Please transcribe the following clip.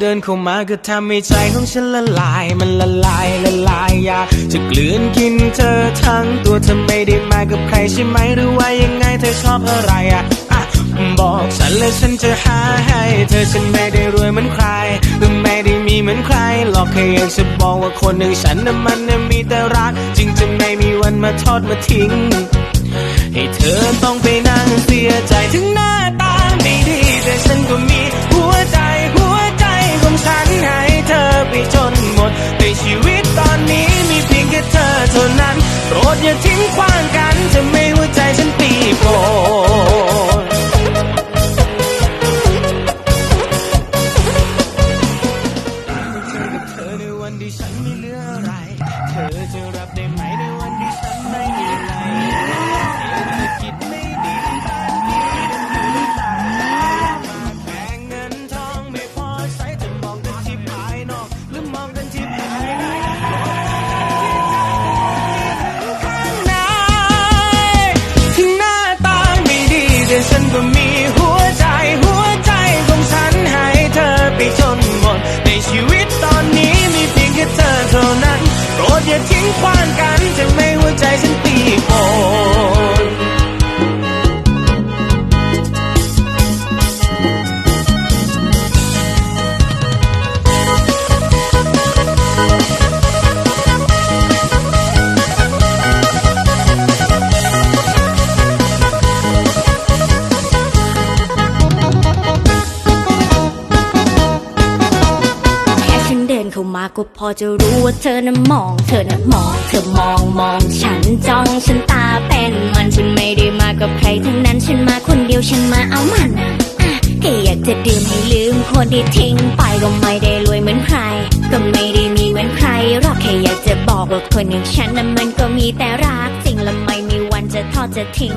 เดินเข้ามาก็ทำให้ใจของฉันละลาย มันละลายละลายอยากจะกลืนกินเธอทั้งตัวเธอไม่ได้มากับใครใช่ไหมหรือว่ายังไงเธอชอบอะไรอะอะบอกฉันเลยฉันจะหาให้เธอฉันไม่ได้รวยเหมือนใครหรือไม่ได้มีเหมือนใครหรอกแค่อยากจะบอกว่าคนหนึ่างฉันน่ะมันน่ะมีแต่รัก จึงจะไม่มีวันมาทอดมาทิ้ง ให้เธอต้องไปนั่งเสียใจถึงหน้า เท่านั้น โปรดอย่าทิ้งขว้างกันจะไม่หัวใจฉันปีโปนเจอกับเธอในวันที่ฉันไม่เหลืออะไร เธอจะรับได้ไหมในวันที่ฉันไม่มี นั้นโปรดอย่าทิ้งขว้างกันจะไม่หัวใจฉัน เข้ามาก็พอจะรู้ว่าเธอน่ะมอง เธอน่ะมอง เธอมองมองฉันจ้องฉันตาเป็นมันฉันไม่ได้มากับใครทั้งนั้นฉันมาคนเดียวฉันมาเอามันอะแค่อยากจะดื่มให้ลืมคนที่ทิ้งไปก็ไม่ได้รวยเหมือนใคร ก็ไม่ได้มีเหมือนใครหรอกแค่อยากจะบอกว่าคนอย่างฉันน่ะมันก็มีแต่รักจริงและไม่มีวันจะทอดจะทิ้ง